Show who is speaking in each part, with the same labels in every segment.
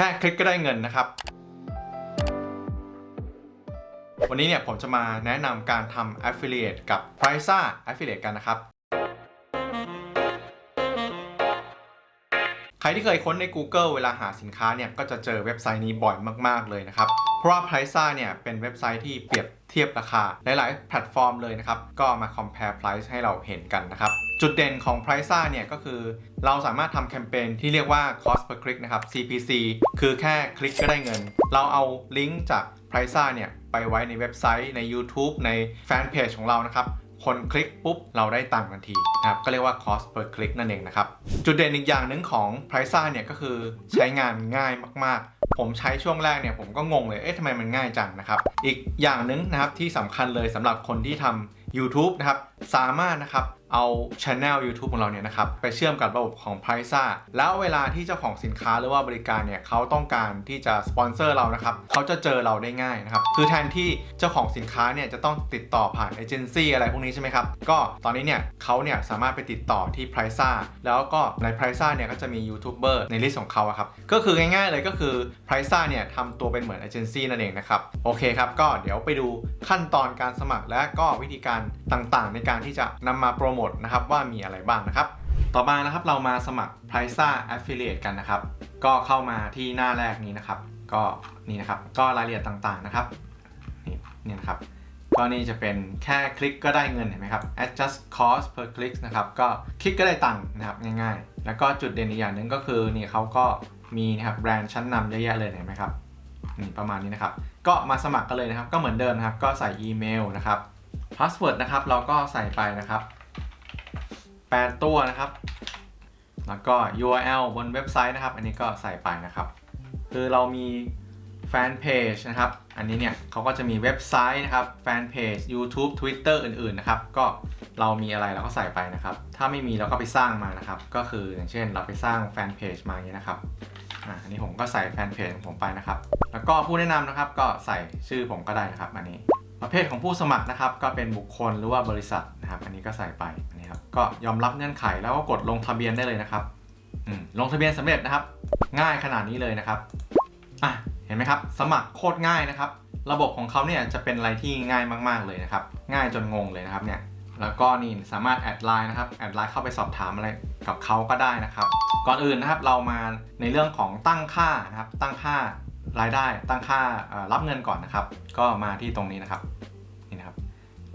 Speaker 1: ค่คลิกก็ได้เงินนะครับ วันนี้เนี่ยผมจะมาแนะนำการทำ affiliate กับ p r i c e affiliate กันนะครับ ใครที่เคยค้นใน Google เวลาหาสินค้าเนี่ยก็จะเจอเว็บไซต์นี้บ่อยมากๆเลยนะครับ เพราะว่า p r i c e เนี่ยเป็นเว็บไซต์ที่เปรียบเทียบราคา หลายๆ แพลตฟอร์มเลยนะครับ ก็มา compare price ให้เราเห็นกันนะครับ จุดเด่นของ p r i c e เนี่ยก็คือ เราสามารถทำแคมเปญที่เรียกว่า cost per click นะครับ CPC คือแค่คลิกก็ได้เงิน เราเอาลิงก์จาก p r i c e เนี่ยไปไว้ในเว็บไซต์ใน YouTube ในแฟนเพจของเรานะครับ คนคลิกปุ๊บเราได้ตังค์ทันทีนะครับก็เรียกว่า cost per click นั่นเองนะครับ จุดเด่นอีกอย่างหนึ่งของ p r i c e เนี่ยก็คือใช้งานง่ายมากๆ ผมใช้ช่วงแรกเนี่ยผมก็งงเลย เอ๊ะทำไมมันง่ายจังนะครับ อีกอย่างหนึ่งนะครับที่สำคัญเลยสำหรับคนที่ทำ YouTube นะครับ สามารถนะครับเอา Channel YouTube ของเราเนี่ยนะครับไปเชื่อมกับระบบของ p r i c e แล้วเวลาที่เจ้าของสินค้าหรือว่าบริการเนี่ยเขาต้องการที่จะสปอนเซอร์เรานะครับเขาจะเจอเราได้ง่ายนะครับคือแทนที่เจ้าของสินค้าเนี่ยจะต้องติดต่อผ่านเอเจนซี่อะไรพวกนี้ใช่ไหมครับก็ตอนนี้เนี่ยเขาเนี่ยสามารถไปติดต่อที่ p r i c e แล้วก็ใน p r i c e เนี่ยก็จะมียูทูบเบอร์ในลิสต์ของเขาครับก็คือง่ายๆเลยก็คือ p r i c e เนี่ยทำตัวเป็นเหมือนเอเจนซี่นั่นเองนะครับโอเคครับก็เดี๋ยวไปดูขั้นตอนการสมัครและก็วิธีการต่างๆ ในการที่จะนำมาโปรโมทนะครับว่ามีอะไรบ้างนะครับ ต่อมานะครับเรามาสมัคร p r i c e Affiliate กันนะครับ ก็เข้ามาที่หน้าแรกนี้นะครับ ก็นี่นะครับก็รายละเอียดต่างๆนะครับนี่นี่นะครับก็นี่จะเป็นแค่คลิกก็ได้เงินเห็นไหมครับ adjust cost per click นะครับก็คลิกก็ได้ตังค์นะครับง่ายๆ แล้วก็จุดเด่นอีกอย่างหนึ่งก็คือนี่เขาก็มีนะครับแบรนด์ชั้นนำเยอะแยะเลยเห็นไหมครับนี่ประมาณนี้นะครับ ก็มาสมัครกันเลยนะครับ ก็เหมือนเดิมนะครับ ก็ใส่อีเมลนะครับ พาสเวิร์ดนะครับ เราก็ใส่ไปนะครับ 8 ตัวนะครับ แล้วก็ URL บนเว็บไซต์นะครับ อันนี้ก็ใส่ไปนะครับ คือเรามีแฟนเพจนะครับ อันนี้เนี่ยเขาก็จะมีเว็บไซต์นะครับ แฟนเพจ YouTube Twitter อื่นๆนะครับ ก็เรามีอะไรเราก็ใส่ไปนะครับ ถ้าไม่มีเราก็ไปสร้างมานะครับ ก็คืออย่างเช่นเราไปสร้างแฟนเพจมาอย่างนี้นะครับอ่าอันนี้ผมก็ใส่แฟนเพจของผมไปนะครับ แล้วก็ผู้แนะนำนะครับก็ใส่ชื่อผมก็ได้นะครับ อันนี้ ประเภทของผู้สมัครนะครับ ก็เป็นบุคคลหรือว่าบริษัทนะครับ อันนี้ก็ใส่ไปนนี้ครับก็ยอมรับเงื่อนไขแล้วก็กดลงทะเบียนได้เลยนะครับลงทะเบียนสำเร็จนะครับ ง่ายขนาดนี้เลยนะครับอะเห็นไหมครับ สมัครโคตรง่ายนะครับ ระบบของเขาเนี่ยจะเป็นอะไรที่ง่ายมากๆเลยนะครับ ง่ายจนงงเลยนะครับเนี่ยแล้วก็นี่สามารถแอดไลน์นะครับแอดไลน์เข้าไปสอบถามอะไรกับเขาก็ได้นะครับ ก่อนอื่นนะครับเรามาในเรื่องของตั้งค่านะครับตั้งค่า รายได้ตั้งค่ารับเงินก่อนนะครับ ก็มาที่ตรงนี้นะครับนี่นะครับ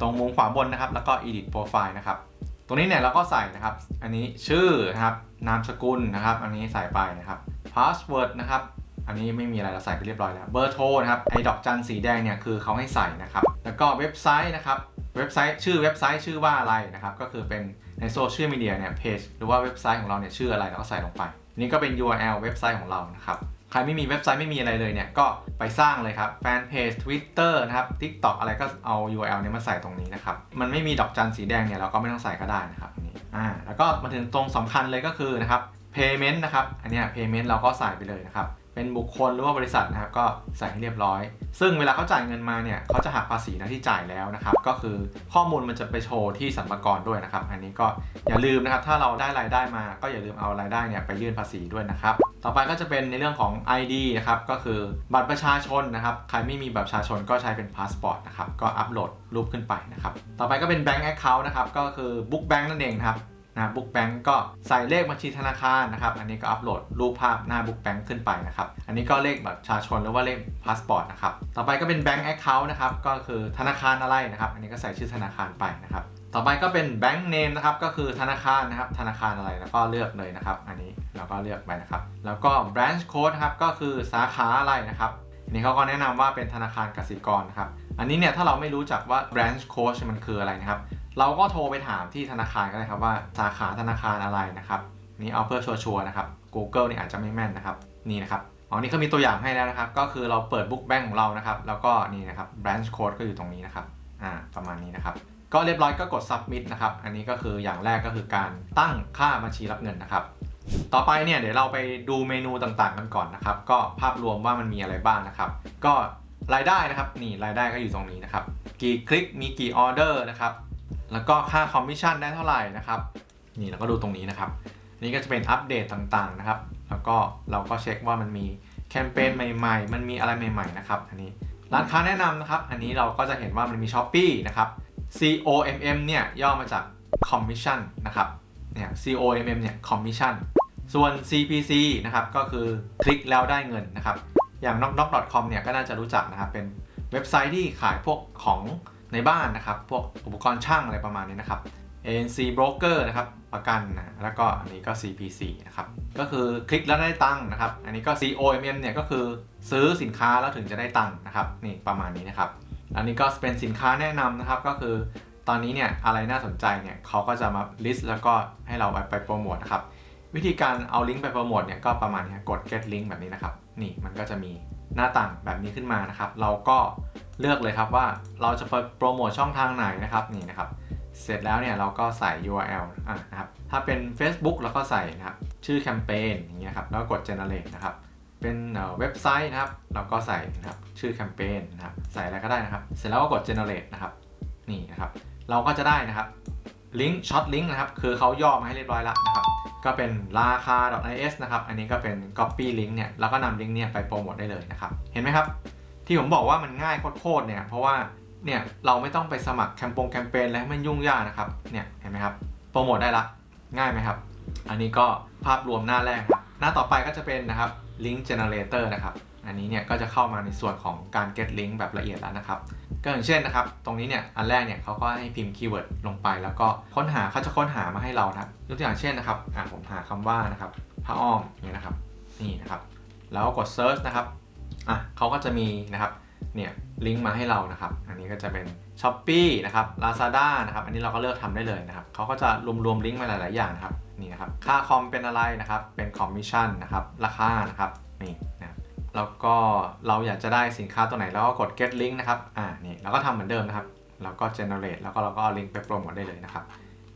Speaker 1: ตรงมุมขวาบนนะครับ แล้วก็ edit profile นะครับ ตรงนี้เนี่ยเราก็ใส่นะครับ อันนี้ชื่อนะครับนามสกุลนะครับ อันนี้ใส่ไปนะครับ password นะครับ อันนี้ไม่มีอะไรเราใส่ไปเรียบร้อยแล้วเบอร์โทรนะครับไอ้ดอกจันสีแดงเนี่ยคือเขาให้ใส่นะครับ แล้วก็เว็บไซต์นะครับเว็บไซต์ชื่อเว็บไซต์ชื่อว่าอะไรนะครับ ก็คือเป็นในโซเชียลมีเดียเนี่ยเพจหรือว่าเว็บไซต์ของเราเนี่ยชื่ออะไรเราก็ใส่ลงไป นี่ก็เป็น URL เว็บไซต์ของเรานะครับ ใครไม่มีเว็บไซต์ไม่มีอะไรเลยเนี่ย ก็ไปสร้างเลยครับแฟนเพจ Twitter นะครับ TikTok อะไรก็เอา URL เนี้มาใส่ตรงนี้นะครับ มันไม่มีดอกจันสีแดงเนี่ยเราก็ไม่ต้องใส่ก็ได้นะครับนี่อ่าแล้วก็มาถึงตรงสำคัญเลยก็คือนะครับ payment นะครับอันนี้ย payment เราก็ใส่ไปเลยนะครับเป็นบุคคลหรือว่าบริษัทนะครับก็ใส่ให้เรียบร้อย ซึ่งเวลาเขาจ่ายเงินมาเนี่ยเขาจะหักภาษีนะที่จ่ายแล้วนะครับก็คือข้อมูลมันจะไปโชว์ที่สรรพากรด้วยนะครับ อันนี้ก็อย่าลืมนะครับถ้าเราได้รายได้มาก็อย่าลืมเอารายได้เนี่ยไปยื่นภาษีด้วยนะครับ ต่อไปก็จะเป็นในเรื่องของ ID นะครับ ก็คือบัตรประชาชนนะครับ ใครไม่มีบัตรประชาชนก็ใช้เป็นพาสปอร์ตนะครับ ก็อัปโหลดรูปขึ้นไปนะครับ ต่อไปก็เป็น Bank Account นะครับ ก็คือ Book Bank นั่นเองครับนะบุ๊กแบงก์ก็ใส่เลขบัญชีธนาคารนะครับ อันนี้ก็อัปโหลดรูปภาพหน้าบุ๊กแบงก์ขึ้นไปนะครับ อันนี้ก็เลขบัตรประชาชนหรือว่าเลขพาสปอร์ตนะครับ ต่อไปก็เป็นแบงก์แอคเคาท์นะครับ ก็คือธนาคารอะไรนะครับ อันนี้ก็ใส่ชื่อธนาคารไปนะครับ ต่อไปก็เป็นแบงก์เนมนะครับ ก็คือธนาคารนะครับ ธนาคารอะไรแล้วก็เลือกเลยนะครับ อันนี้ เราก็เลือกไปนะครับ แล้วก็ branch code ครับก็คือสาขาอะไรนะครับอันนี้เขาก็แนะนำว่าเป็นธนาคารกสิกรนะครับ อันนี้เนี่ยถ้าเราไม่รู้จักว่า branch code มันคืออะไรนะครับ เราก็โทรไปถามที่ธนาคารก็ได้ครับว่าสาขาธนาคารอะไรนะครับนี่เอาเพื่อชัวร์นะครับ Google นี่อาจจะไม่แม่นนะครับนี่นะครับอ๋อนี่เขามีตัวอย่างให้แล้วนะครับ ก็คือเราเปิด Book Bank ของเรานะครับ แล้วก็นี่นะครับ branch code ก็อยู่ตรงนี้นะครับอ่าประมาณนี้นะครับก็เรียบร้อยก็กด submit นะครับ อันนี้ก็คืออย่างแรกก็คือการตั้งค่าบัญชีรับเงินนะครับ ต่อไปเนี่ยเดี๋ยวเราไปดูเมนูต่างๆกันก่อนนะครับ ก็ภาพรวมว่ามันมีอะไรบ้างนะครับ ก็รายได้นะครับนี่รายได้ก็อยู่ตรงนี้นะครับ กี่คลิกมีกี่ออเดอร์นะครับ แล้วก็ค่าคอมมิชชั่นได้เท่าไหร่นะครับ นี่เราก็ดูตรงนี้นะครับ นี่ก็จะเป็นอัปเดตต่างๆนะครับ แล้วก็เราก็เช็คว่ามันมีแคมเปญใหม่ ๆ มันมีอะไรใหม่ๆนะครับ อันนี้ร้านค้าแนะนำนะครับ อันนี้เราก็จะเห็นว่ามันมี s h อ p e e นะครับ COMM เนี่ยย่อมาจาก Commission นะครับ เนี่ย COMM เนี่ย Commission ส่วน CPC นะครับก็คือคลิกแล้วได้เงินนะครับ อย่าง knocknock.com เนี่ยก็น่าจะรู้จักนะครับ เป็นเว็บไซต์ที่ขายพวกของในบ้านนะครับ พวกอุปกรณ์ช่างอะไรประมาณนี้นะครับ ANC broker นะครับประกันนะแล้วก็อันนี้ก็ CPC นะครับก็คือคลิกแล้วได้ตังค์นะครับ อันนี้ก็ COMM เนี่ยก็คือซื้อสินค้าแล้วถึงจะได้ตังค์นะครับนี่ประมาณนี้นะครับ อันนี้ก็เป็นสินค้าแนะนำนะครับก็คือ ตอนนี้เนี่ยอะไรน่าสนใจเนี่ยเขาก็จะมา list แล้วก็ให้เราไปไปโปรโมทนะครับวิธีการเอาลิงก์ไปโปรโมทเนี่ยก็ประมาณนี้กด get link แบบนี้นะครับนี่มันก็จะมีหน้าต่างแบบนี้ขึ้นมานะครับ เราก็เลือกเลยครับว่าเราจะไปโปรโมทช่องทางไหนนะครับนี่นะครับ เสร็จแล้วเนี่ยเราก็ใส่ URL อะนะครับถ้าเป็น Facebook เราก็ใส่นะครับชื่อแคมเปญอย่างเงี้ยครับแล้วก็กด generate นะครับเป็นเว็บไซต์นะครับ เราก็ใส่นะครับชื่อแคมเปญนะครับใส่อะไรก็ได้นะครับ เสร็จแล้วก็กด generate นะครับนี่นะครับ เราก็จะได้นะครับลิงก์ช็อตลิงก์นะครับคือเขาย่อมาให้เรียบร้อยแล้วนะครับก็เป็นราคา .is นะครับอันนี้ก็เป็น copy link เนี่ยแล้วก็นำลิงก์เนี่ยไปโปรโมทได้เลยนะครับเห็นไหมครับ ที่ผมบอกว่ามันง่ายโคตรๆเนี่ยเพราะว่าเนี่ยเราไม่ต้องไปสมัครแคมปงแคมเปญอะไรให้มันยุ่งยากนะครับเนี่ยเห็นไหมครับโปรโมทได้ละง่ายไหมครับ อันนี้ก็ภาพรวมหน้าแรกครับหน้าต่อไปก็จะเป็นนะครับ link generator นะครับ อันนี้เนี่ยก็จะเข้ามาในส่วนของการ get link แบบละเอียดแล้วนะครับ ก็อย่างเช่นนะครับ ตรงนี้เนี่ยอันแรกเนี่ยเขาก็ให้พิมพ์คีย์เวิร์ดลงไป แล้วก็ค้นหาเขาจะค้นหามาให้เรานะครับยกตัวอย่างเช่นนะครับอ่าผมหาคำว่านะครับผ้าอ้อมอย่างนี้นะครับนี่นะครับ แล้วกด search นะครับอะเขาก็จะมีนะครับเนี่ยลิงก์มาให้เรานะครับ อันนี้ก็จะเป็น s h อ p e e นะครับ Lazada นะครับ อันนี้เราก็เลือกทำได้เลยนะครับเขาก็จะรวมๆลิงก์มาหลาย ๆ อย่างนะครับนี่นะครับ ค่าคอมเป็นอะไรนะครับ เป็นคอมมิชชั่นนะครับ ราคานะครับนี่นะครับ แล้วก็เราอยากจะได้สินค้าตัวไหนแล้วก็กด get link นะครับ อ่า นี่เราก็ทำเหมือนเดิมนะครับ แล้วก็ generate แล้วก็เราก็เอาลิงก์ไปโปรโมทได้เลยนะครับ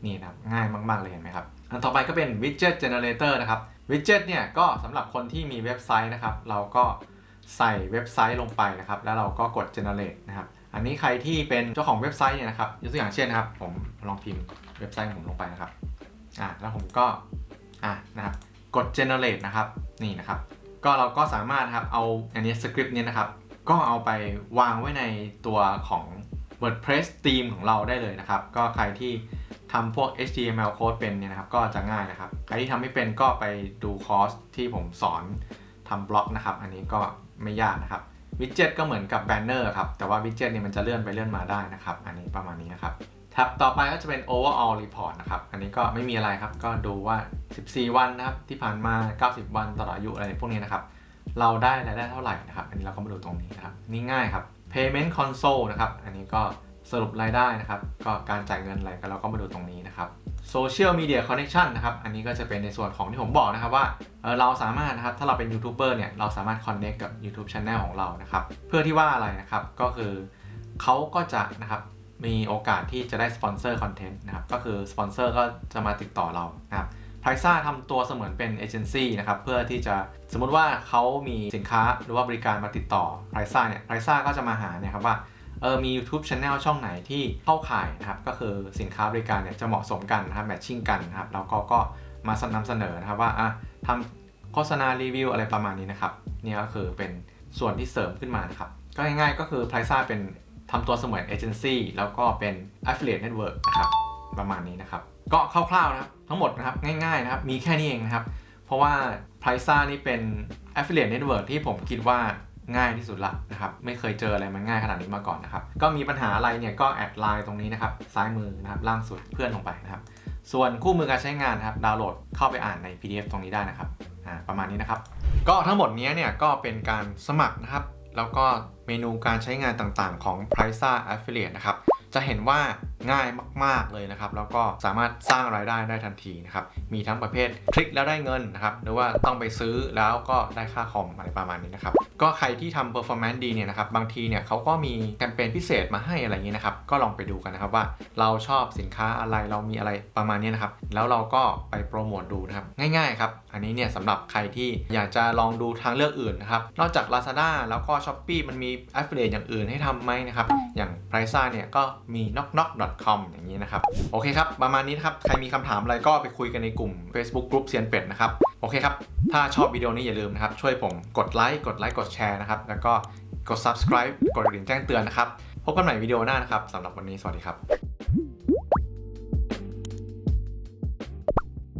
Speaker 1: นี่นะครับ ง่ายมากๆเลยเห็นไหมครับ อันต่อไปก็เป็น widget generator นะครับ widget เนี่ยก็สำหรับคนที่มีเว็บไซต์นะครับ เราก็ใส่เว็บไซต์ลงไปนะครับ แล้วเราก็กด generate นะครับ อันนี้ใครที่เป็นเจ้าของเว็บไซต์เนี่ยนะครับยกตัวอย่างเช่นนะครับ ผมลองพิมพ์เว็บไซต์ของผมลงไปนะครับ อ่าแล้วผมก็ อ่านะครับ กด generate นะครับ นี่นะครับ ก็เราก็สามารถนะครับเอาอันนี้สคริปต์นี้นะครับ ก็เอาไปวางไว้ในตัวของ WordPress theme ของเราได้เลยนะครับ ก็ใครที่ทำพวก HTML code เป็นเนี่ยนะครับ ก็จะง่ายนะครับ ใครที่ทำไม่เป็นก็ไปดูคอร์สที่ผมสอนทำบล็อกนะครับ อันนี้ก็ไม่ยากนะครับวิดเจ็ตก็เหมือนกับแบนเนอร์ครับ แต่ว่าวิดเจ็ตเนี่ยมันจะเลื่อนไปเลื่อนมาได้นะครับ อันนี้ประมาณนี้นะครับ ทับต่อไปก็จะเป็น overall report นะครับ อันนี้ก็ไม่มีอะไรครับ ก็ดูว่า 14 วันนะครับ ที่ผ่านมา 90 วันตลอดอายุอะไรพวกนี้นะครับ เราได้รายได้เท่าไหร่นะครับ อันนี้เราก็มาดูตรงนี้นะครับ นี่ง่ายครับ payment console นะครับ อันนี้ก็สรุปรายได้นะครับ ก็การจ่ายเงินอะไรก็เราก็มาดูตรงนี้นะครับ social media connection นะครับ อันนี้ก็จะเป็นในส่วนของที่ผมบอกนะครับว่าเเราสามารถนะครับ ถ้าเราเป็นยูทูบเบอร์เนี่ย เราสามารถ connect กับ YouTube Channel ของเรานะครับ เพื่อที่ว่าอะไรนะครับ ก็คือเขาก็จะนะครับ มีโอกาสที่จะได้สปอนเซอร์คอนเทนต์นะครับ ก็คือสปอนเซอร์ก็จะมาติดต่อเรานะครับไพรซ่าทำตัวเสมือนเป็นเอเจนซี่นะครับ เพื่อที่จะสมมุติว่าเขามีสินค้าหรือว่าบริการมาติดต่อไพรซ่าเนี่ยไพรซ่าก็จะมาหาเนี่ยครับว่าเออมี YouTube Channel ช่องไหนที่เข้าข่ายนะครับ ก็คือสินค้าบริการเนี่ยจะเหมาะสมกันนะครับแมทชิ่งกันนะครับ แล้วก็ก็มาสนำเสนอนะครับว่าอะทำโฆษณารีวิวอะไรประมาณนี้นะครับ นี่ก็คือเป็นส่วนที่เสริมขึ้นมานะครับ ก็ง่ายๆก็คือไพรซ่าเป็น ทำตัวเสมือนเอเจนซี่แล้วก็เป็น Affiliate Network นะครับประมาณนี้นะครับ ก็คร่าวๆนะครับทั้งหมดนะครับง่ายๆนะครับมีแค่นี้เองนะครับ เพราะว่า p r i ซ่านี่เป็น Affiliate Network ที่ผมคิดว่าง่ายที่สุดละนะครับ ไม่เคยเจออะไรมันง่ายขนาดนี้มาก่อนนะครับ ก็มีปัญหาอะไรเนี่ยก็แอดไลน์ตรงนี้นะครับ ซ้ายมือนะครับล่างสุดเพื่อนลงไปนะครับ ส่วนคู่มือการใช้งานนะครับดาวน์โหลดเข้าไปอ่านใน PDF ตรงนี้ได้นะครับอ่าประมาณนี้นะครับ ก็ทั้งหมดนี้เนี่ยก็เป็นการสมัครนะครับ แล้วก็ เมนูการใช้งานต่างๆ ของ PriceAffiliate นะครับ จะเห็นว่า ง่ายมาก ๆเลยนะครับแล้วก็สามารถสร้างรายได้ได้ทันทีนะครับมีทั้งประเภทคลิกแล้วได้เงินนะครับหรือว่าต้องไปซื้อแล้วก็ได้ค่าคอมอะไรประมาณนี้นะครับก็ใครที่ทำ performance ดีเนี่ยนะครับบางทีเนี่ยเขาก็มีแคมเปญพิเศษมาให้อะไรอย่างนี้นะครับก็ลองไปดูกันนะครับว่าเราชอบสินค้าอะไรเรามีอะไรประมาณนี้นะครับแล้วเราก็ไปโปรโมทดูนะครับง่ายๆครับอันนี้เนี่ยสำหรับใครที่อยากจะลองดูทางเลือกอื่นนะครับนอกจาก Lazada แล้วก็ Shopee มันมี affiliate อย่างอื่นให้ทำไหมนะครับอย่าง p r i ซ่าเนี่ยก็มี knock knock com อย่างนี้นะครับ โอเคครับ ประมาณนี้นะครับ ใครมีคำถามอะไรก็ไปคุยกันในกลุ่ม Facebook Group เซียนเป็ดนะครับ โอเคครับ ถ้าชอบวิดีโอนี้อย่าลืมนะครับ ช่วยผมกดไลค์ กดไลค์ กดแชร์นะครับ แล้วก็กด subscribe กดกระดิ่งแจ้งเตือนนะครับ พบกันใหม่วิดีโอหน้านะครับสำหรับวันนี้ สวัสดีครับ